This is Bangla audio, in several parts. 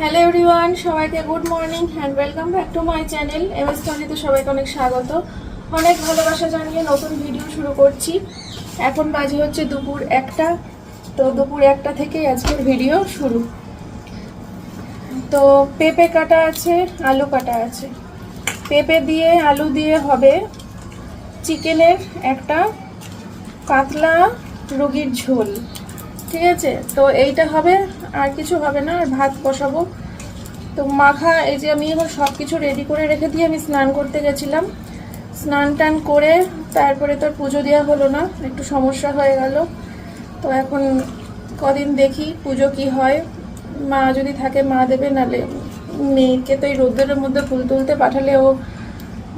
হ্যালো এভরিওয়ান সবাইকে good morning and welcome back to my channel M S টোয়েন্টিতে সবাইকে অনেক স্বাগত। অনেক ভালোবাসা জানিয়ে নতুন ভিডিও শুরু করছি। এখন বাজে হচ্ছে দুপুর একটা, তো দুপুর একটা থেকেই আজকের ভিডিও শুরু। তো পেঁপে কাটা আছে, আলু কাটা আছে। পেঁপে দিয়ে আলু দিয়ে হবে চিকেনের একটা পাতলা রুগীর ঝোল। ঠিক আছে? তো এইটা হবে, আর কিছু হবে না, আর ভাত বসাবো। তো মাখা, এই যে আমি এখন সব কিছু রেডি করে রেখে দিয়ে আমি স্নান করতে গেছিলাম। স্নান টান করে তারপরে তোর পুজো দেওয়া হলো না, একটু সমস্যা হয়ে গেল। তো এখন কদিন দেখি পুজো কি হয়। মা যদি থাকে, মা দেবে নালে মেয়েকে তো এই রোদ্রের মধ্যে ফুল তুলতে পাঠালে ও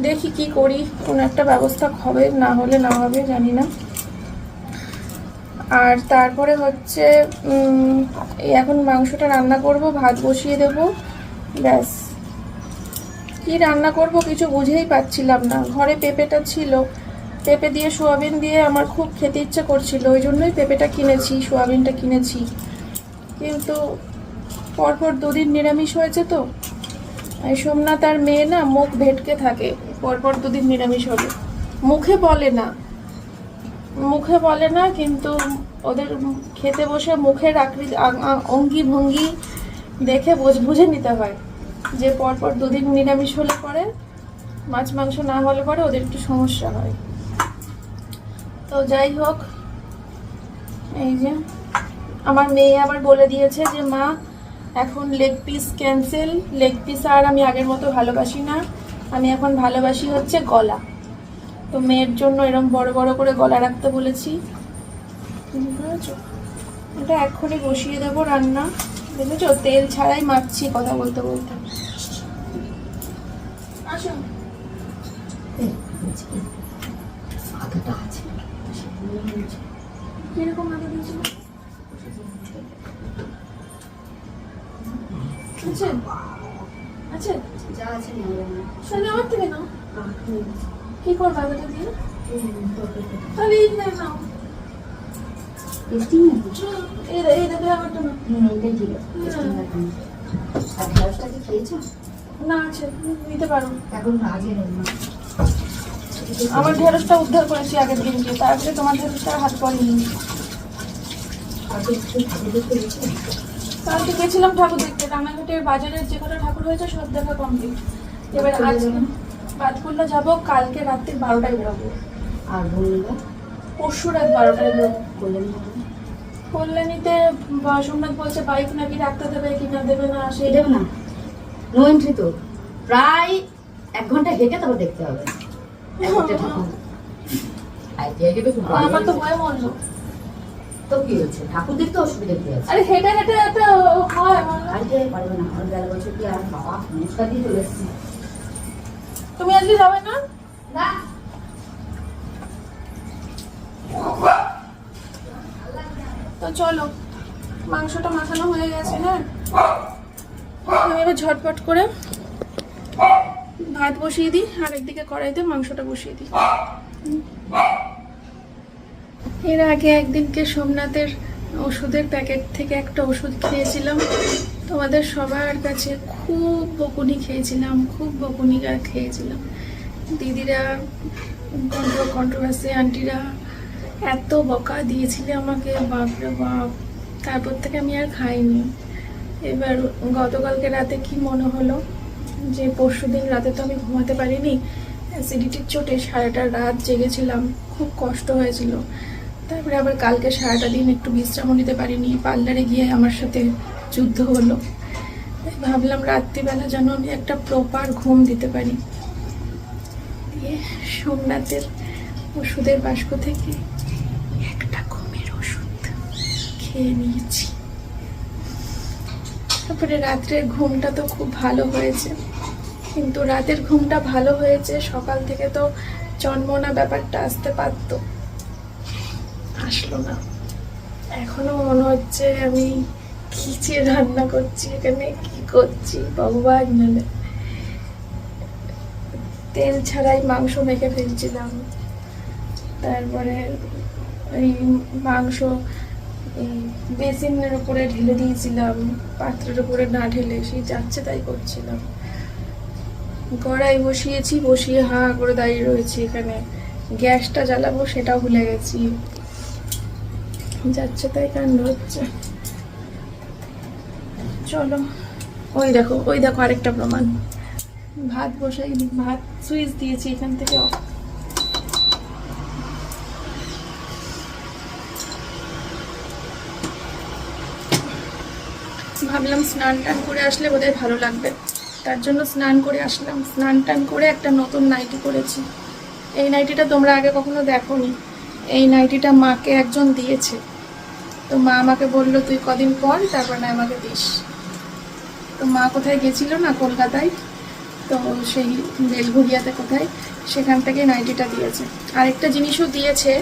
দেখি কি করি, কোনো একটা ব্যবস্থা হবে, না হলে না হবে, জানি না। আর তারপরে হচ্ছে এখন মাংসটা রান্না করব, ভাত বসিয়ে দেব, ব্যাস। কি রান্না করব কিছু বুঝেই পাচ্ছিলাম না। ঘরে পেঁপেটা ছিল, পেঁপে দিয়ে সোয়াবিন দিয়ে আমার খুব খেতে ইচ্ছে করছিল, ওই জন্যই পেঁপেটা কিনেছি, সোয়াবিনটা কিনেছি। কিন্তু পরপর দুদিন নিরামিষ হয়েছে তো সোমনাথ আর মেয়ে না মুখ ভেটকে থাকে, পরপর দুদিন নিরামিষ হলে মুখে বলে না মুখে বলে না, কিন্তু ওদের খেতে বসে মুখের আকৃতি অঙ্গি ভঙ্গি দেখে বুঝে নিতে হয় যে পরপর দুদিন নিরামিষ হলে পরে, মাছ মাংস না হলে পরে ওদের একটু সমস্যা হয়। তো যাই হোক, এই যে আমার মেয়ে আবার বলে দিয়েছে যে, মা, এখন leg piece cancel leg piece আর আমি আগের মতো ভালোবাসি না। আমি এখন ভালোবাসি হচ্ছে গলা। তো মেয়ের জন্য এরকম বড় বড় করে গলা রাখতে বলেছি? এটা এক্ষুনি বসিয়ে দেবো রান্না। দেখেছ? তেল ছাড়াই মাখছি কথা বলতে বলতে। কীরকম আগে দিয়েছিল আছে আছে যা আছে আমার থেকে নাও। কি করবে দিয়ে? এই টেস্টিং এই এই হুম এটাই ঠিক আছে টেস্টিং আর ঢেঁড়সটা কি খেয়েছো? না আছে নিতে পারো। এখন আজকে নেব না? আমার ঢেঁড়সটা উদ্ধার করেছি আগের দিনকে তারপরে তোমার ঢেঁড়সটা হাত পড়েনি আজকে কালকে গেছিলাম ঠাকুর দেখতে রানাঘাটের বাজারের যে কটা ঠাকুর হয়েছে সব দেখা কমপ্লিট এবার আজ বাদকুল্লা যাব কালকে রাত্রি বারোটায় বেরোবো। আর বলল পরশু রাত বারোটায় বেরোবো। বললেন কল্যাণীতে সোমনাথ বলছে বাইক নাকি রাখতে দেবে কি না দেবে না সে দেবে না। নো এন্ট্রি তো। প্রায় এক ঘণ্টা হেঁটে তারপর দেখতে হবে। আমার তো ভয় মরলো তো কি হচ্ছে? ঠাকুর দেখতে অসুবিধা কি আছে? আরে হেঁটে হেঁটে একটা হয়। আইডিয়া পারবে না। আর গেল বছর কি আর বাবা নমস্কার দিয়ে চলে এসেছি। তুমি আজকে যাবে না? না। তো চলো মাংসটা মাখানো হয়ে গেছে হ্যাঁ? আমি এবার ঝটপট করে ভাত বসিয়ে দিই আর একদিকে কড়াইতে মাংসটা বসিয়ে দিই। এর আগে একদিনকে সোমনাথের ওষুধের প্যাকেট থেকে একটা ওষুধ খেয়েছিলাম। তোমাদের সবার কাছে খুব বকুনি খেয়েছিলাম, খুব বকুনি খেয়েছিলাম। দিদিরা কন্ট্রোভার্সি আন্টিরা এত বকা দিয়েছিলে আমাকে, বাপরে বাপ। তারপর থেকে আমি আর খাইনি। এবার গতকালকে রাতে কি মনে হলো যে পরশু দিন রাতে তো আমি ঘুমাতে পারিনি, অ্যাসিডিটির চোটে সারাটা রাত জেগেছিলাম, খুব কষ্ট হয়েছিল। তারপরে আবার কালকে সারাটা দিন একটু বিশ্রামও নিতে পারিনি। পার্লারে গিয়ে আমার সাথে যুদ্ধ হলো। ভাবলাম রাত্রিবেলা যেন আমি একটা প্রপার ঘুম দিতে পারি। দিয়ে সোমনাথের ওষুধের বাস্ক থেকে একটা ঘুমের ওষুধ খেয়ে নিয়েছি। তারপরে রাত্রের ঘুমটা তো খুব ভালো হয়েছে। কিন্তু রাতের ঘুমটা ভালো হয়েছে, সকাল থেকে তো জন্মনা ব্যাপারটা আসতে পারতো। আসলো না। এখনও মনে হচ্ছে আমি কি রান্না করছি, এখানে কি করছি, ভগবান জানে তেল ছাড়াই মাংস মেখে ফেলছিলাম। তারপরে ওই মাংস বেসিনের উপরে ঢেলে দিয়েছিলাম, পাত্রের উপরে না ঢেলে সেই যাচ্ছে তাই করছিলাম। কড়াই বসিয়েছি, বসিয়ে হা করে দাঁড়িয়ে রয়েছি এখানে। গ্যাসটা জ্বালাবো সেটাও ভুলে গেছি। যাচ্ছে, তাই কাণ্ড হচ্ছে। চলো, ওই দেখো ওই দেখো আরেকটা প্রমাণ। ভাত বসাই ভাত সুইচ দিয়েছি এখান থেকে off। ভাবলাম স্নান টান করে আসলে বোধহয় ভালো লাগবে। তার জন্য স্নান করে আসলাম। স্নান টান করে একটা নতুন নাইটি করেছি এই নাইটিটা তোমরা আগে কখনো দেখোনি। এই নাইটিটা মাকে একজন দিয়েছে। তো মা আমাকে বলল, তুই কদিন পর? তারপর না, আমাকে দিস। তো মা কোথায় গেছিল না কলকাতায়? তো সেই বেলঘুরিয়াতে কোথায়? সেখান থেকে নাইটিটা দিয়েছে। আরেকটা জিনিসও দিয়েছে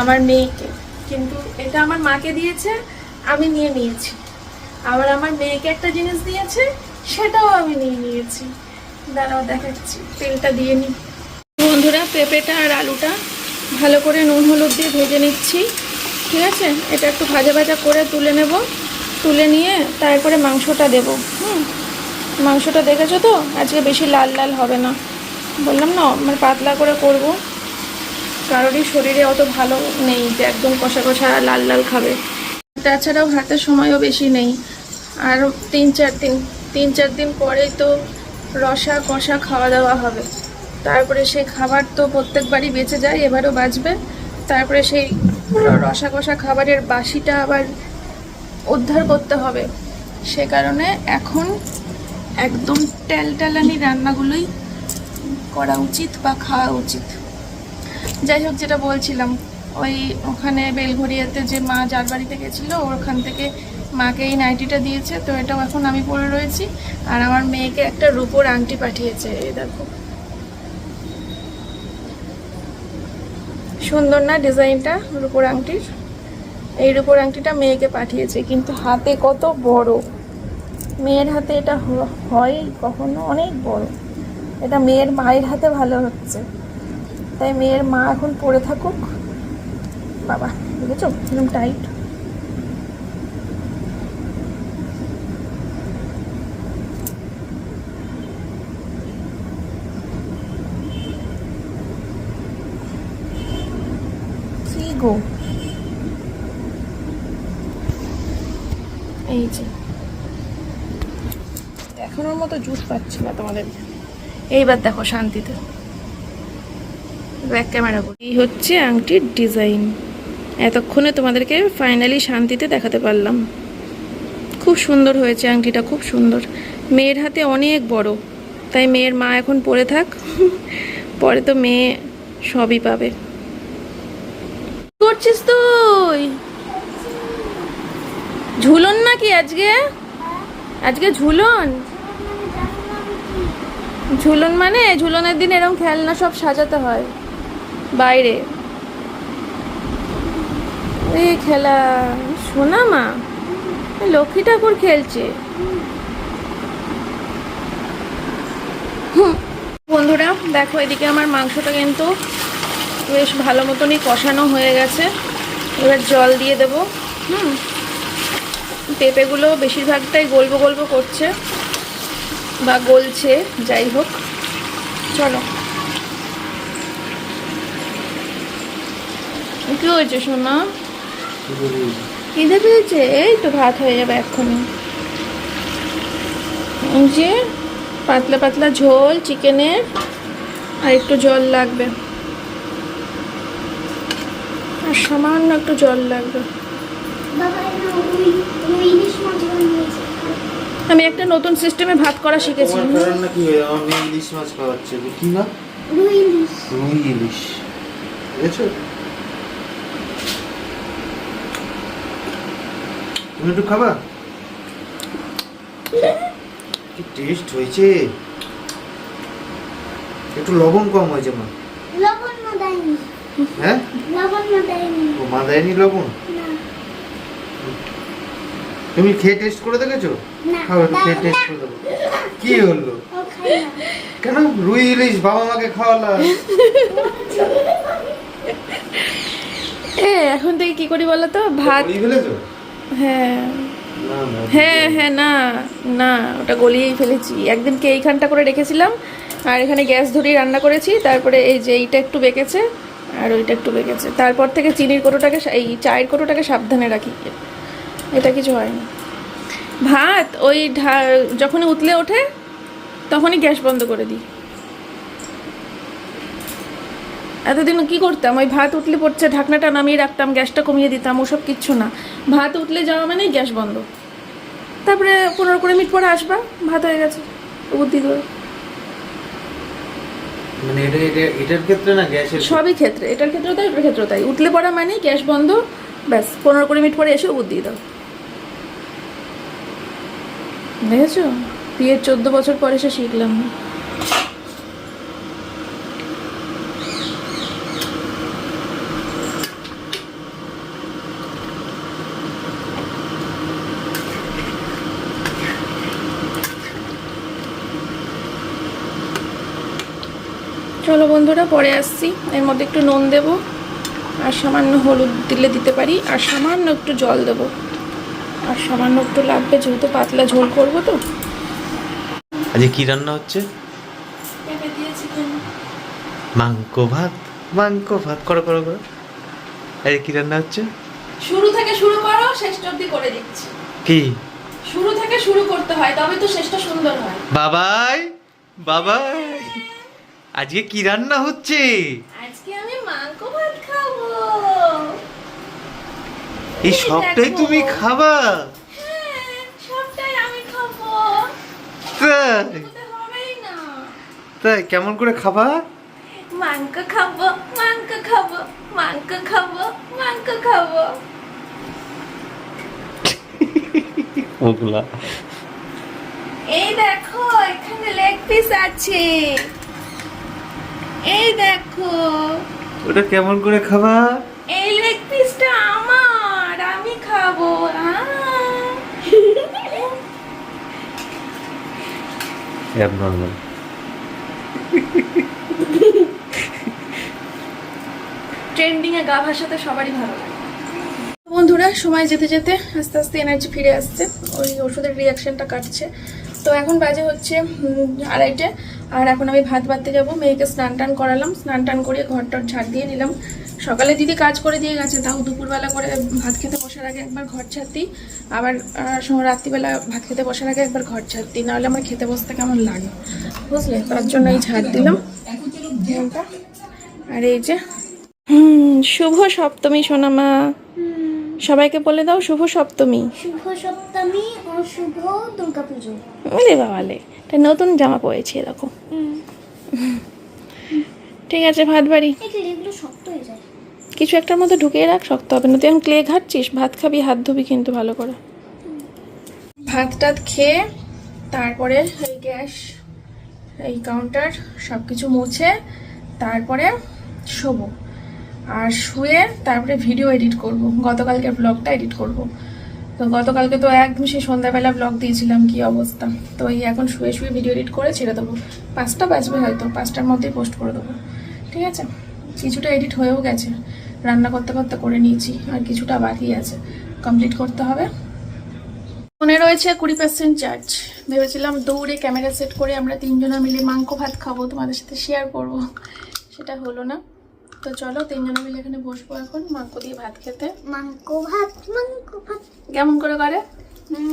আমার মেয়েকে। কিন্তু এটা আমার মাকে দিয়েছে, আমি নিয়ে নিয়েছি। আবার আমার মেয়েকে একটা জিনিস দিয়েছে, সেটাও আমি নিয়ে নিয়েছি। দাঁড়াও, দেখাচ্ছি। তেলটা দিয়ে নিই বন্ধুরা, পেঁপেটা আর আলুটা ভালো করে নুন হলুদ দিয়ে ভেজে নিচ্ছি। ঠিক আছে? এটা একটু ভাজা ভাজা করে তুলে নেব। তুলে নিয়ে তারপরে মাংসটা দেব। হুম? মাংসটা দেখেছ তো? আজকে বেশি লাল লাল হবে না। বললাম না আমার পাতলা করে করব। কারোরই শরীরে অত ভালো নেই যে একদম কষা কষা লাল লাল খাবে। তাছাড়াও হাতে সময়ও বেশি নেই। আর তিন চার দিন, তিন চার দিন পরেই তো রসা কষা খাওয়া দাওয়া হবে। তারপরে সেই খাবার তো প্রত্যেকবারই বেঁচে যায়, এবারও বাঁচবে। তারপরে সেই রসা কষা খাবারের বাসিটা আবার উদ্ধার করতে হবে। সে কারণে এখন একদম টেলটেলানি রান্নাগুলোই করা উচিত বা খাওয়া উচিত। যাই হোক, যেটা বলছিলাম, ওই ওখানে বেলঘরিয়াতে যে মা যার বাড়িতে গেছিল, ওখান থেকে মাকে এই নাইটিটা দিয়েছে। তো এটাও এখন আমি পরে রয়েছি। আর আমার মেয়েকে একটা রূপোর আংটি পাঠিয়েছে, এই দেখো। সুন্দর না ডিজাইনটা রূপোর আংটির? এই রূপোর আংটিটা মেয়েকে পাঠিয়েছে, কিন্তু হাতে কত বড়। মেয়ের হাতে এটা হয় কখনো? অনেক বড়। এটা মেয়ের মায়ের হাতে ভালো হচ্ছে। তাই মেয়ের মা এখন পরে থাকুক। বাবা বুঝেছ একদম টাইট গো। এই যে। দেখানোর মতো জুস পাচ্ছি না তোমাদের। এইবার দেখো শান্তিতে। ব্যাক ক্যামেরা করি। এই হচ্ছে আংটির ডিজাইন। এতক্ষণে তোমাদেরকে ফাইনালি শান্তিতে দেখাতে পারলাম। খুব সুন্দর হয়েছে আংটিটা, খুব সুন্দর। মেয়ের হাতে অনেক বড়। তাই মেয়ের মা এখন পরে থাক। পরে তো মেয়ে সবই পাবে। করছিস তুই? ঝুলন নাকি আজকে? আজকে ঝুলন? ঝুলন মানে ঝুলনের দিন এরকম খেলনা সব সাজাতে হয় বাইরে। এই খেলা শোনা মা লক্ষ্মী ঠাকুর খেলছে। বন্ধুরা, দেখো এদিকে আমার মাংসটা কিন্তু বেশ ভালো মতনই কষানো হয়ে গেছে। এবার জল দিয়ে দেব। হুম। পেঁপেগুলো বেশিরভাগটাই গল্প গল্প করছে বা গলছে, যাই হোক। চলো। কি হয়েছে সোনা? খিদে পেয়েছে? এই তো ভাত হয়ে যাবে এক্ষুনি। যে পাতলা পাতলা ঝোল চিকেনের আর একটু জল লাগবে। সামান্য একটু জল লাগবে। আমি একটা নতুন সিস্টেমে ভাত করা শিখেছি। ইলিশ মাছ খাওয়াচ্ছে। কি না? রুই ইলিশ। রুই ইলিশ। বুঝেছ তুমি একটু খাবা? কি টেস্ট হয়েছে? একটু লবণ কম হয়েছে মা। লবণ না দেয়নি। হ্যাঁ? ও মা দেয়নি লবণ তুমি খেয়ে টেস্ট করে দেখেছ? খাও খেয়ে টেস্ট করে দেবো কি হলো? ও খাই না। কেন? রুই ইলিশ বাবা মাকে খাওয়ালা। এ এখন থেকে কি করি বলো তো? ভাত হ্যাঁ। না না। হ্যাঁ হ্যাঁ না না ওটা গলিয়েই ফেলেছি। একদিনকে এইখানটা করে রেখেছিলাম আর এখানে গ্যাস ধরিয়ে রান্না করেছি তারপরে এই যে এইটা একটু বেঁকেছে আর ওইটা একটু বেঁকেছে তারপর থেকে চিনির কোটোটাকে এই চায়ের কোটোটাকে সাবধানে রাখি। এটা কিছু হয়নি। ভাত ওই যখনই উতলে ওঠে, তখনই গ্যাস বন্ধ করে দিই। এতদিন কি করতাম? ওই ভাত উঠলে পড়ছে, ঢাকনাটা নামিয়ে রাখতাম, গ্যাসটা কমিয়ে দিতাম, ওসব কিচ্ছু না। ভাত উঠলে যাওয়া মানেই গ্যাস বন্ধ। তারপরে পনেরো কুড়ি মিনিট পরে আসবা, ভাত হয়ে গেছে। বুদ্ধি করে মানে এটা এটা, এটার ক্ষেত্রে না গ্যাসের সবই ক্ষেত্রে, এটার ক্ষেত্রেও তাই, এটার ক্ষেত্রেও তাই। উঠলে পড়া মানে গ্যাস বন্ধ, ব্যাস, পনেরো কুড়ি মিনিট পরে এসে উবুদ দিয়ে দাও। দেখেছ? বিয়ের চোদ্দ বছর পরে এসে শিখলাম। চলো বন্ধুরা পরে আসছি। এর মধ্যে একটু নুন দেব আর সামান্য হলুদ দিলে দিতে পারি আর সামান্য একটু জল দেব। আর সামান্য একটু লাগবে যেহেতু পাতলা ঝোল করব তো। আজকে কি রান্না হচ্ছে? মাংক ভাত? মাংক ভাত করো করো করো। আরে কি রান্না হচ্ছে? শুরু থেকে শুরু করো শেষটা অবধি করে দিচ্ছি। কি? শুরু থেকে শুরু করতে হয় তবে তো শেষটা সুন্দর হয়। বাবাই বাবাই। আজকে কি রান্না হচ্ছে? আজকে আমি মাংস ভাত খাব। এই সবটাই তুমি খাবা? হ্যাঁ সবটাই আমি খাব। তাই? কেমন করে খাবা? মাংস খাব মাংস খাব মাংস খাব মাংস খাব। ওগুলা এই দেখো এখানে লেগ পিস আছে। এই দেখো। ওটা কেমন করে খাবা? এই লেগ পিসটা আমার আমি খাব। অ্যাবনর্মাল ট্রেন্ডিং এ গা ভাসাতে সবারই ভালো লাগে। বন্ধুরা সময় যেতে যেতে আস্তে আস্তে এনার্জি ফিরে আসছে। ওই ওষুধের রিয়াকশনটা কাটছে। তো এখন বাজে হচ্ছে আড়াইটে। আর এখন আমি ভাত বাড়তে যাব। মেয়েকে স্নান টান করালাম। স্নান টান করে ঘর টর ঝাড় দিয়ে নিলাম। সকালে দিদি কাজ করে দিয়ে গেছে, তাও দুপুরবেলা করে ভাত খেতে বসার আগে একবার ঘর দিই। আবার রাত্রিবেলা ভাত খেতে বসার আগে একবার ঘর দিই। নাহলে আমার খেতে বসতে কেমন লাগে, বুঝলে? তার জন্য এই ঝাড় দিলাম। আর এই যে, হুম, শুভ সপ্তমী সোনামা। সবাইকে বলে দাও শুভ সপ্তমী। শুভ সপ্তমী ও শুভ দুর্গা পুজো ওরে বাবালে এটা নতুন জামা পরেছি এরকম। ঠিক আছে ভাত বাড়ি। এই শক্ত হয়ে যায়। কিছু একটার মধ্যে ঢুকিয়ে রাখ শক্ত হবে। না তুই এখন ক্লে ঘাটছিস ভাত খাবি হাত ধুবি কিন্তু ভালো করে। ভাত টাত খেয়ে তারপরে এই গ্যাস এই কাউন্টার সব কিছু মুছে তারপরে শোবো। আর শুয়ে তারপরে ভিডিও এডিট করব। গতকালকে ব্লগটা এডিট করব। তো গতকালকে তো একদম সেই সন্ধ্যাবেলা ব্লগ দিয়েছিলাম, কি অবস্থা? তো এই এখন শুয়ে শুয়ে ভিডিও এডিট করে ছেড়ে দেবো। পাঁচটা বাজবে হয়তো, পাঁচটার মধ্যেই পোস্ট করে দেবো। ঠিক আছে? কিছুটা এডিট হয়েও গেছে। রান্না করতে করতে করে নিয়েছি, আর কিছুটা বাকি আছে। কমপ্লিট করতে হবে। ফোনে রয়েছে কুড়ি পার্সেন্ট চার্জ ভেবেছিলাম দৌড়ে ক্যামেরা সেট করে আমরা তিনজনা মিলে মাংস ভাত খাব, তোমাদের সাথে শেয়ার করব। সেটা হলো না। তো চলো তিনজনা মিলে এখানে বসবো এখন। মাংস দিয়ে ভাত খেতে। মাংক ভাত মাংক ভাত। কেমন করে করে?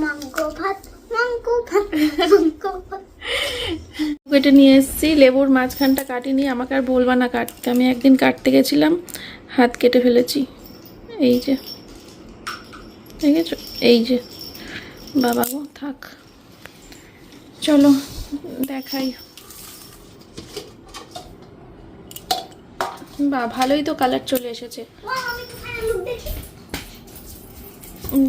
মাংক ভাত মাংক ভাত মাংক ভাত। কেটে নিয়ে এসেছি লেবুর মাঝখানটা কাটিনি আমাকে আর বলবা না কাটতে। আমি একদিন কাটতে গেছিলাম হাত কেটে ফেলেছি। এই যে দেখেছ? এই যে বাবা গো থাক। চলো দেখাই। বা ভালোই তো কালার চলে এসেছে।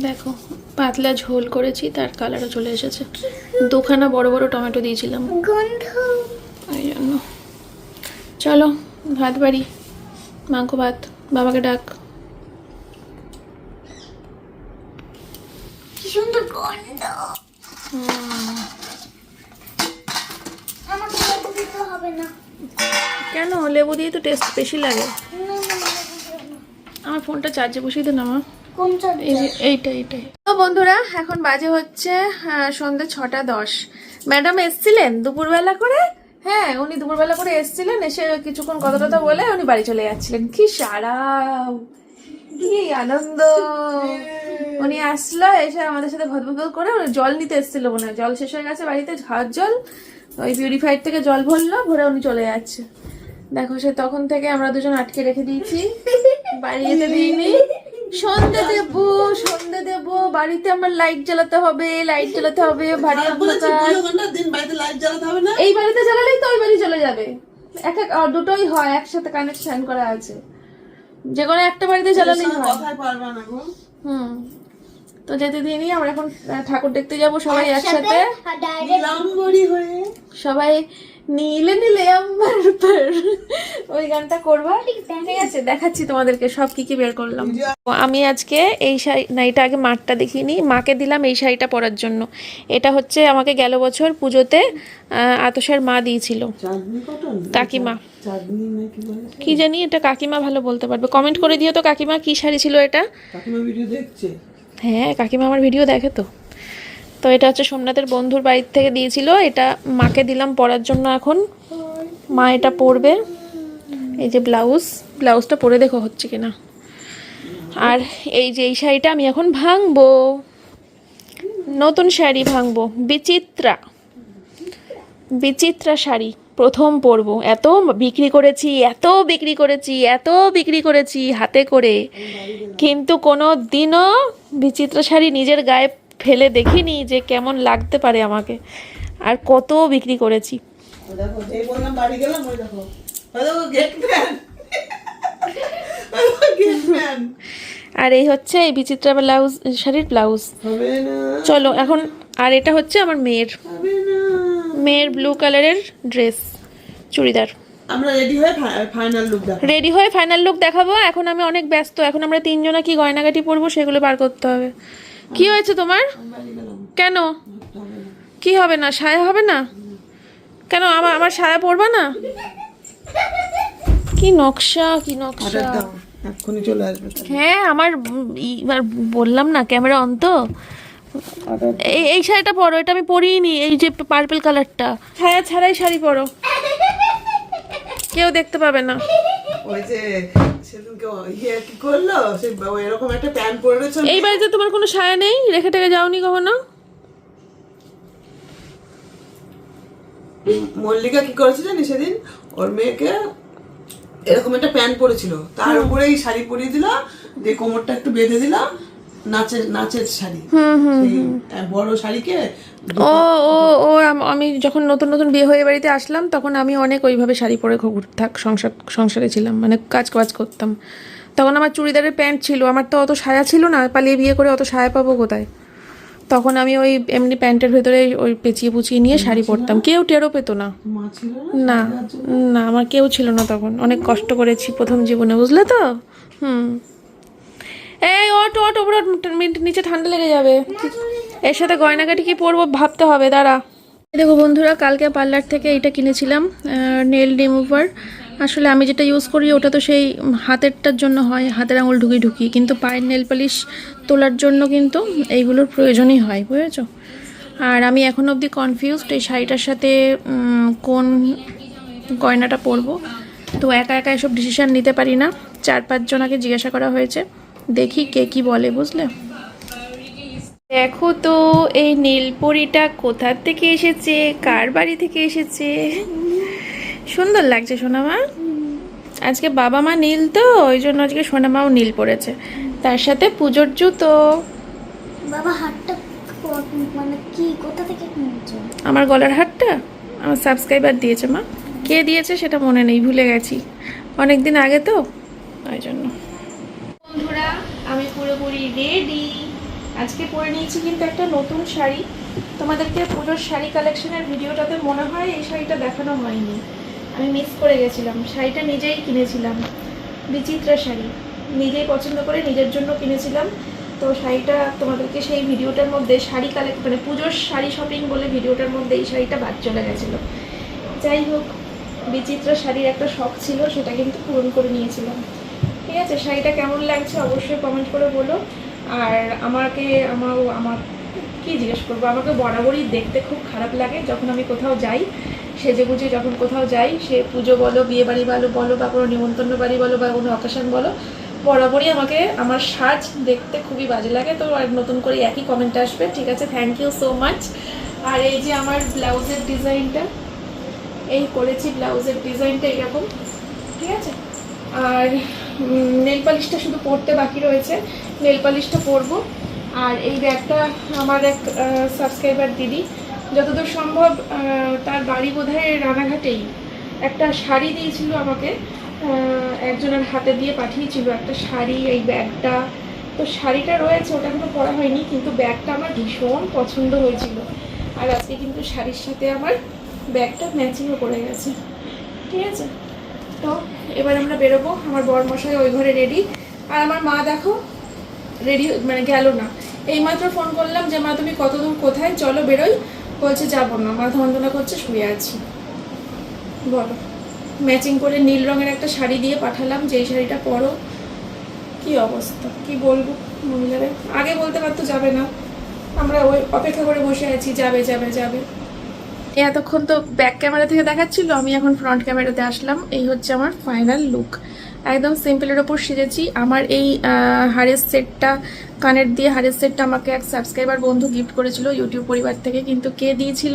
দেখি পাতলা ঝোল করেছি তার কালারও চলে এসেছে। দুখানা বড় বড় টমেটো দিয়েছিলাম। এই জন্য। চলো ভাত বাড়ি। মাংস ভাত। বাবাকে ডাক। কি সুন্দর গন্ধ। আমাকে হবে না। কেন? লেবু দিয়ে তো টেস্ট বেশি লাগে। আমার ফোনটা চার্জে বসিয়ে দে না মা কোন এই এইটা এইটাই বন্ধুরা এখন বাজে হচ্ছে আহ, সন্ধ্যে ছটা দশ। ম্যাডাম এসছিলেন দুপুরবেলা করে? হ্যাঁ উনি দুপুরবেলা করে এসছিলেন এসে কিছুক্ষণ কথা টথা বলে উনি বাড়ি চলে যাচ্ছিলেন। কি সারা কি আনন্দ। উনি আসলো এসে আমাদের সাথে ভদভদ করে জল নিতে এসেছিল মনে হয়। জল শেষ হয়ে গেছে বাড়িতে ঝাড় জল। ওই পিউরিফায়ার থেকে জল ভরলো ভরে উনি চলে যাচ্ছে। দেখো সে তখন থেকে আমরা দুজন আটকে রেখে দিয়েছি। বাড়ি দিইনি। সন্ধে দেব সন্ধে দেব। বাড়িতে আমার লাইট জ্বালাতে হবে লাইট জ্বালাতে হবে ভারী অন্ধকার। দিন বাড়িতে লাইট জ্বালাতে হবে না? এই বাড়িতে জ্বালালেই তো ওই বাড়ি চলে যাবে। এক এক দুটোই হয় একসাথে কানেকশন করা আছে। যে কোনো একটা বাড়িতে জ্বালালেই হয়। হুম। তো যেতে দিইনি আমরা এখন ঠাকুর দেখতে যাব সবাই একসাথে হয়ে। সবাই নীলে নীলে আমার ওই গানটা করব। ঠিক আছে দেখাচ্ছি তোমাদেরকে সব কি কি বের করলাম। আমি আজকে এই শাড়ি না এটা আগে মাঠটা দেখিনি মাকে দিলাম এই শাড়িটা পরার জন্য। এটা হচ্ছে আমাকে গেল বছর পুজোতে আতসের মা দিয়েছিল। কাকিমা। কি জানি এটা কাকিমা ভালো বলতে পারবে। কমেন্ট করে দিও তো কাকিমা কি শাড়ি ছিল এটা? কাকিমা ভিডিও দেখছে। হ্যাঁ কাকিমা আমার ভিডিও দেখে তো। তো এটা হচ্ছে সোমনাথের বন্ধুর বাড়ির থেকে দিয়েছিল, এটা মাকে দিলাম পরার জন্য এখন। মা এটা পরবে। এই যে ব্লাউজ ব্লাউজটা পরে দেখো হচ্ছে কিনা। আর এই যে এই শাড়িটা আমি এখন ভাঙবো। নতুন শাড়ি ভাঙবো। বিচিত্রা। বিচিত্রা শাড়ি। প্রথম পরবো। এত বিক্রি করেছি এত বিক্রি করেছি এত বিক্রি করেছি হাতে করে। কিন্তু কোনো দিনও বিচিত্রা শাড়ি নিজের গায়ে ফেলে দেখিনি যে কেমন লাগতে পারে আমাকে। আর কত বিক্রি করেছি। আর এই হচ্ছে এই বিচিত্রা ব্লাউজ শাড়ির ব্লাউজ। চলো এখন আর এটা হচ্ছে আমার মেয়ের। মেয়ের ব্লু কালারের ড্রেস চুড়িদার। আমরা রেডি হয়ে ফাইনাল লুক রেডি হয়ে ফাইনাল লুক দেখাবো। এখন আমি অনেক ব্যস্ত। এখন আমরা তিনজনা কি গয়নাগাটি পরবো সেগুলো বার করতে হবে। কি হয়েছে তোমার? কেন? কি হবে না? সায়া হবে না? কেন? আমার আমার সায়া পরবা না? কি নকশা কি নকশা? এক্ষুনি চলে আসবে হ্যাঁ আমার বললাম না ক্যামেরা অন তো। অর্ডার এই এই শাড়িটা পরো এটা আমি পরিনি এই যে পার্পল কালারটা ছায়া ছাড়াই শাড়ি পরো। কেউ দেখতে পাবে না। ওই যে ইয়ে কি করল? এরকম একটা প্যান্ট পরে এই বাড়িতে তোমার কোনো ছায়া নেই? রেখে টেকে যাওনি কখনো? মল্লিকা কি করেছে জানি সেদিন? ওর মেয়েকে এরকম একটা প্যান্ট পরেছিল। তার উপরে এই শাড়ি পরিয়ে দিল দিয়ে কোমরটা একটু বেঁধে দিল নাচের নাচের শাড়ি। বড় শাড়িকে ও ও ও আম- যখন নতুন নতুন বিয়ে হয়ে বাড়িতে আসলাম তখন আমি অনেক ওইভাবে শাড়ি পরে ঘুর- থাক সংসার সংসারে ছিলাম মানে কাজ কাজ করতাম। তখন আমার চুড়িদারের প্যান্ট ছিল আমার তো অত সায়া ছিল না পালিয়ে বিয়ে করে অত সায়া পাবো কোথায়? তখন আমি ওই এমনি প্যান্টের ভেতরে ওই পেঁচিয়ে পুচিয়ে নিয়ে শাড়ি পরতাম। কেউ টেরও পেতো না। না? না আমার কেউ ছিল না তখন। অনেক কষ্ট করেছি প্রথম জীবনে বুঝলে তো? হুম। এই ওট ওপর মিনিট নিচে ঠান্ডা লেগে যাবে। এর সাথে গয়নাগাটি কি পরবো ভাবতে হবে, দাঁড়া। দেখো বন্ধুরা, কালকে পার্লার থেকে এটা কিনেছিলাম নেল রিমুভার। আসলে আমি যেটা ইউজ করি, ওটা তো সেই হাতেরটার জন্য হয়, হাতের আঙুল ঢুকি ঢুকি কিন্তু পায়ের নেল পালিশ তোলার জন্য কিন্তু এইগুলোর প্রয়োজনই হয়, বুঝেছ? আর আমি এখন অবধি কনফিউজড এই শাড়িটার সাথে কোন গয়নাটা পরবো। তো একা একা এসব ডিসিশান নিতে পারি না। চার পাঁচজনাকে জিজ্ঞাসা করা হয়েছে। দেখি কে কি বলে বুঝলে? দেখো তো এই নীলপরিটা কোথার থেকে এসেছে? কার বাড়ি থেকে এসেছে? সুন্দর লাগছে সোনামা। আজকে বাবা মা নীল তো ওই জন্য আজকে সোনামাও নীল পড়েছে। তার সাথে পুজোর জুতো। বাবা হাতটা মানে কি কোথা থেকে কিনেছো? আমার গলার হারটা আমার সাবস্ক্রাইবার দিয়েছে মা। কে দিয়েছে সেটা মনে নেই ভুলে গেছি। অনেক দিন আগে তো ওই জন্য। পুরোপুরি রেডি আজকে পরে নিয়েছি কিন্তু একটা নতুন শাড়ি। তোমাদেরকে পুজোর শাড়ি কালেকশনের ভিডিওটাতে মনে হয় এই শাড়িটা দেখানো হয়নি। আমি মিস করে গেছিলাম। শাড়িটা নিজেই কিনেছিলাম। বিচিত্রা শাড়ি। নিজেই পছন্দ করে নিজের জন্য কিনেছিলাম। তো শাড়িটা তোমাদেরকে সেই ভিডিওটার মধ্যে শাড়ি কালেক্ট মানে পুজোর শাড়ি শপিং বলে ভিডিওটার মধ্যে এই শাড়িটা বাদ চলে গেছিল। যাই হোক, বিচিত্র শাড়ির একটা শখ ছিল, সেটা কিন্তু পূরণ করে নিয়েছিলাম। ঠিক আছে? শাড়িটা কেমন লাগছে অবশ্যই কমেন্ট করে বলো। আর আমাকে, আমার আমার, কি জিজ্ঞেস করব? আমাকে বরাবরই দেখতে খুব খারাপ লাগে যখন আমি কোথাও যাই, সেজে গুজে যখন কোথাও যাই, সে পুজো বলো, বিয়ে বাড়ি বলো বলো, বা কোনো নিমন্ত্রণ বাড়ি বলো, বা কোনো অকেশন বলো, বরাবরই আমাকে, আমার সাজ দেখতে খুবই বাজে লাগে। তো আর নতুন করে একই কমেন্ট আসবে। ঠিক আছে? থ্যাংক ইউ সো মাচ আর এই যে আমার ব্লাউজের ডিজাইনটা, এই করেছি ব্লাউজের ডিজাইনটা এরকম। ঠিক আছে? আর নেল পালিশটা শুধু পরতে বাকি রয়েছে। নেল পালিশটা পরবো। আর এই ব্যাগটা আমার এক সাবস্ক্রাইবার দিদি। যতদূর সম্ভব তার বাড়ি বোধ হয় রানাঘাটেই একটা শাড়ি দিয়েছিল আমাকে। একজনের হাতে দিয়ে পাঠিয়েছিল একটা শাড়ি, এই ব্যাগটা তো শাড়িটা রয়েছে, ওটা এখনও পরা হয়নি, কিন্তু ব্যাগটা আমার ভীষণ পছন্দ হয়েছিল। আর আজকে কিন্তু শাড়ির সাথে আমার ব্যাগটা ম্যাচিংও করে গেছে। ঠিক আছে? তো এবার আমরা বেরোবো। আমার বর মশাই ওই ঘরে রেডি আর আমার মা দেখো রেডি মানে গেল না। এইমাত্র ফোন করলাম যে, মা, তুমি কত দূর কোথায়? চলো বেরোই। বলছে, যাব না। মাথা যন্ত্রণা করছে, শুয়ে আছি। বলো। ম্যাচিং করে নীল রঙের একটা শাড়ি দিয়ে পাঠালাম, যেই শাড়িটা পরো। কি অবস্থা? কি বলব মহিলাদের? আগে বলতে পারতো যাবে না। আমরা ওই অপেক্ষা করে বসে আছি, যাবে যাবে যাবে। এতক্ষণ তো ব্যাক ক্যামেরা থেকে দেখাচ্ছিল, আমি এখন ফ্রন্ট ক্যামেরাতে আসলাম। এই হচ্ছে আমার ফাইনাল লুক একদম সিম্পলের ওপর সেজেছি। আমার এই হারের সেটটা কানের দিয়ে হারের সেটটা আমাকে এক সাবস্ক্রাইবার বন্ধু গিফট করেছিল ইউটিউব পরিবার থেকে, কিন্তু কে দিয়েছিল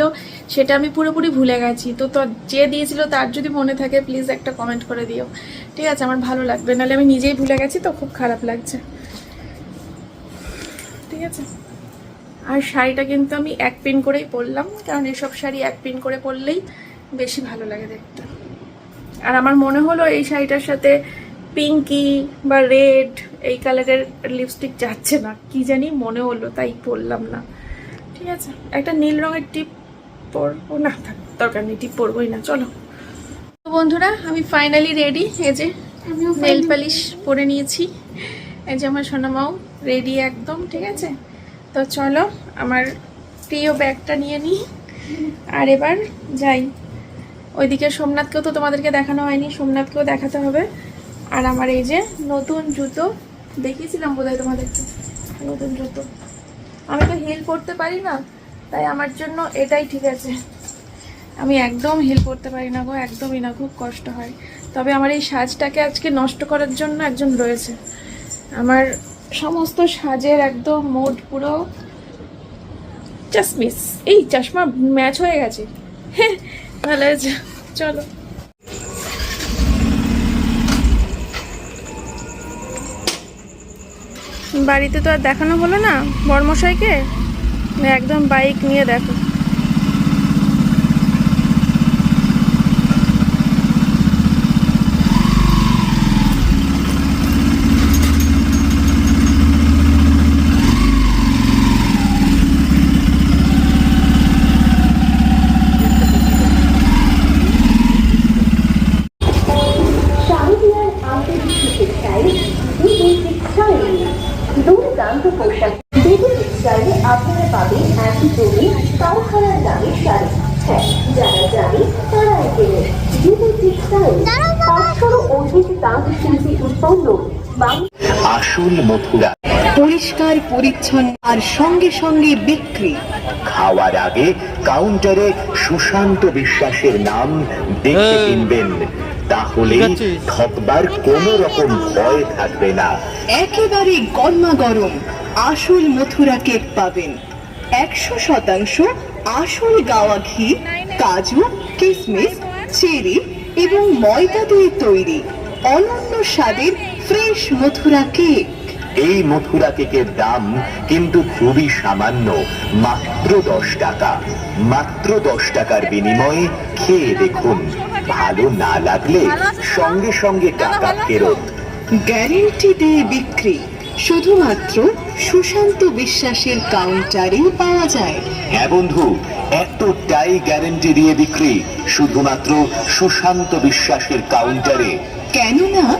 সেটা আমি পুরোপুরি ভুলে গেছি। তো তো যে দিয়েছিল তার যদি মনে থাকে প্লিজ একটা কমেন্ট করে দিও। ঠিক আছে, আমার ভালো লাগবে। নাহলে আমি নিজেই ভুলে গেছি, তো খুব খারাপ লাগছে। ঠিক আছে। আর শাড়িটা কিন্তু আমি এক পিন করেই পরলাম কারণ এসব শাড়ি এক পিন করে পরলেই বেশি ভালো লাগে দেখতে। আর আমার মনে হলো এই শাড়িটার সাথে পিঙ্কি বা রেড এই কালারের লিপস্টিক যাচ্ছে না কি জানি মনে হলো তাই পরলাম না। ঠিক আছে একটা নীল রঙের টিপ পরবো না থাক দরকার নেই টিপ পরবোই না চলো। তো বন্ধুরা আমি ফাইনালি রেডি এই যে নেল পালিশ পরে নিয়েছি। এই যে আমার সোনামাও রেডি একদম ঠিক আছে? তো চলো, আমার প্রিয় ব্যাগটা নিয়ে নিই। আর এবার যাই। ওইদিকে সোমনাথকেও তো তোমাদেরকে দেখানো হয়নি, সোমনাথকেও দেখাতে হবে। আর আমার এই যে নতুন জুতো, দেখিয়েছিলাম বোধহয় তোমাদেরকে, নতুন জুতো। আমি তো হিল পরতে পারি না, তাই আমার জন্য এটাই ঠিক আছে। আমি একদম হিল করতে পারি না গো, একদমই না, খুব কষ্ট হয়। তবে আমার এই সাজটাকে আজকে নষ্ট করার জন্য একজন রয়েছে। আমার সমস্ত সাজের একদম মোট পুরো চাশমিস এই চশমা ম্যাচ হয়ে গেছে। হ্যাঁ হয়েছে চলো। বাড়িতে তো আর দেখানো হলো না বর্মশাইকে একদম বাইক নিয়ে দেখো। আসল মথুরা পরিষ্কার পরিচ্ছন্ন আর সঙ্গে সঙ্গে বিক্রি। খাওয়ার আগে কাউন্টারে সুশান্ত বিশ্বাসের নাম দেখে কিনবেন। তাহলে ঠকবার কোনো রকম ভয় থাকবে না। একেবারে গরমা গরম আসল মথুরা কেক পাবেন। একশো শতাংশ আসল গাওয়া ঘি কাজু কিশমিশ চেরি এবং ময়দা দিয়ে তৈরি। অনন্য স্বাদের ফ্রেশ মথুরা কেক। এই মথুরা কেকের দাম কিন্তু খুবই সামান্য মাত্র দশ টাকা। মাত্র দশ টাকার বিনিময়ে খেয়ে দেখুন ভালো না লাগলে সঙ্গে সঙ্গে টাকা ফেরত। গ্যারেন্টি দিয়ে বিক্রি। শুধুমাত্র সুশান্ত বিশ্বাসের কাউন্টারেই পাওয়া যায়। হ্যাঁ বন্ধু এতটাই গ্যারেন্টি দিয়ে বিক্রি শুধুমাত্র সুশান্ত বিশ্বাসের কাউন্টারে। কেননা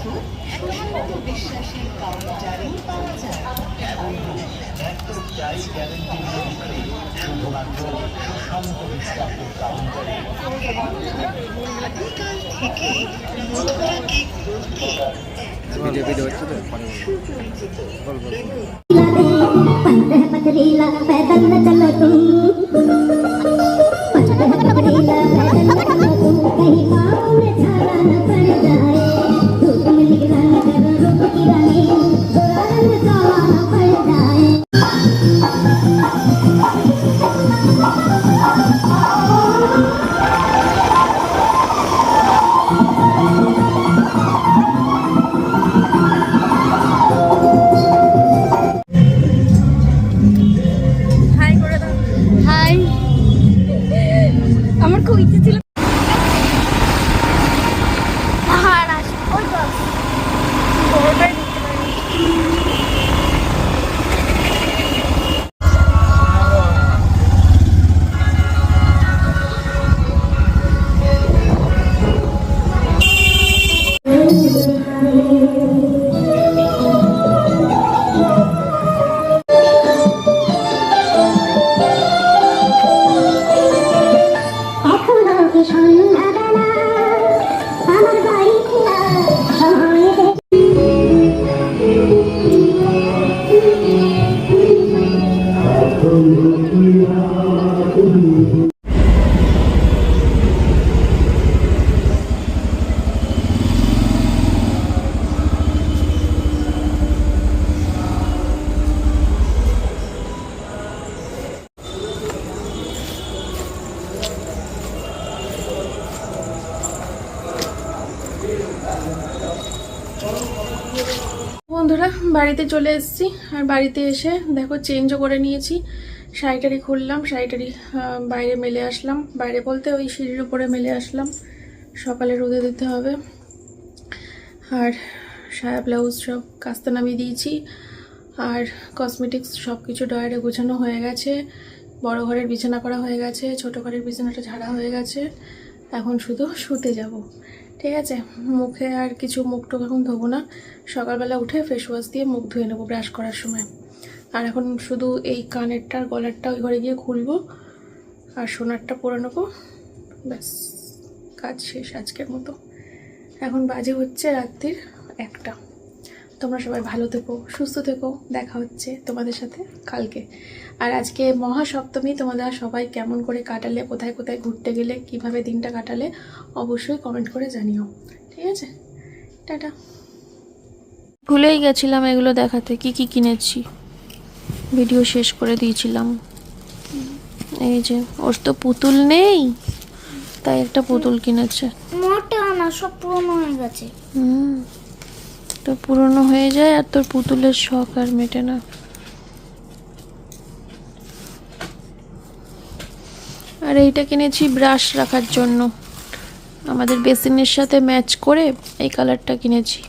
অর্থ প্রসঙ্গ বিশ্বাসের কাউন্টারেই পাওয়া যায় বাড়িতে চলে এসেছি, আর বাড়িতে এসে দেখো চেঞ্জও করে নিয়েছি। শাড়িটারি খুললাম, শাড়িটারি বাইরে মেলে আসলাম। বাইরে বলতে ওই সিঁড়ির উপরে মেলে আসলাম। সকালে রোদে দিতে হবে। আর সায়া ব্লাউজ সব কাস্তে নামিয়ে দিয়েছি। আর কসমেটিক্স সব কিছু ডয়ারে গোছানো হয়ে গেছে। বড় ঘরের বিছানা করা হয়ে গেছে, ছোট ঘরের বিছানাটা ঝাড়া হয়ে গেছে। এখন শুধু শুতে যাব। ঠিক আছে, মুখে আর কিছু মুখ টুক এখন ধোবো না। সকালবেলা উঠে ফেস ওয়াশ দিয়ে মুখ ধুয়ে নেব ব্রাশ করার সময়। আর এখন শুধু এই কানেরটা আর গলারটা ওই ঘরে গিয়ে খুলবো। আর সোনারটা পরে নেব। ব্যাস, কাজ শেষ আজকের মতো। এখন বাজে হচ্ছে রাত্রির একটা। তোমরা সবাই ভালো থেকো, সুস্থ থেকো। দেখা হচ্ছে তোমাদের সাথে কালকে। আর আজকে মহাসপ্তমী তোমরা সবাই কেমন করে কাটালে কোথায় কোথায় ঘুরতে গেলে কীভাবে দিনটা কাটালে অবশ্যই কমেন্ট করে জানিও। ঠিক আছে? টাটা। ভুলেই গেছিলাম এগুলো দেখাতে। কি কি কিনেছি? ভিডিও শেষ করে দিয়েছিলাম। এই যে ওর তো পুতুল নেই তাই একটা পুতুল কিনেছে। মোটেও না সব পুরনো হয়ে গেছে। হুম তো পুরনো হয়ে যায় আর তোর পুতুলের শখ আর মেটে না। আর এইটা কিনেছি ব্রাশ রাখার জন্য। আমাদের বেসিনের সাথে ম্যাচ করে এই কালারটা কিনেছি।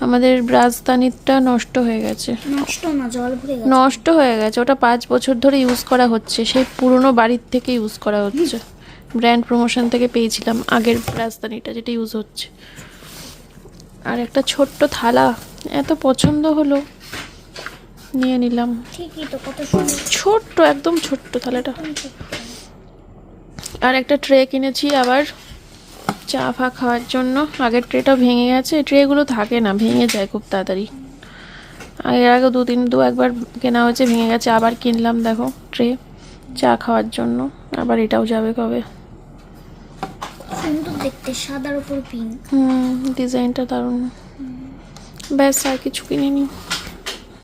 আমাদের ব্রাশদানিটা নষ্ট হয়ে গেছে। নষ্ট না জল ভরে গেছে। নষ্ট হয়ে গেছে। ওটা পাঁচ বছর ধরে ইউজ করা হচ্ছে। সেই পুরনো বাড়ির থেকে ইউজ করা হচ্ছে। ব্র্যান্ড প্রমোশন থেকে পেয়েছিলাম আগের রাজধানীটা যেটা ইউজ হচ্ছে। আর একটা ছোট্ট থালা। এত পছন্দ হলো। নিয়ে নিলাম। ঠিকই তো কত সুন্দর। ছোট্ট একদম ছোট্ট থালাটা। আর একটা ট্রে কিনেছি আবার চা ফা খাওয়ার জন্য। আগের ট্রেটা ভেঙে গেছে। ট্রেগুলো থাকে না ভেঙে যায় খুব তাড়াতাড়ি। আগের আগে দু তিন দু একবার কেনা হয়েছে ভেঙে গেছে আবার কিনলাম দেখো ট্রে চা খাওয়ার জন্য। আবার এটাও যাবে কবে? সুন্দর দেখতে সাদার উপর পিঙ্ক হুম ডিজাইনটা দারুণ। ব্যাস আর কিছু কিনিনি।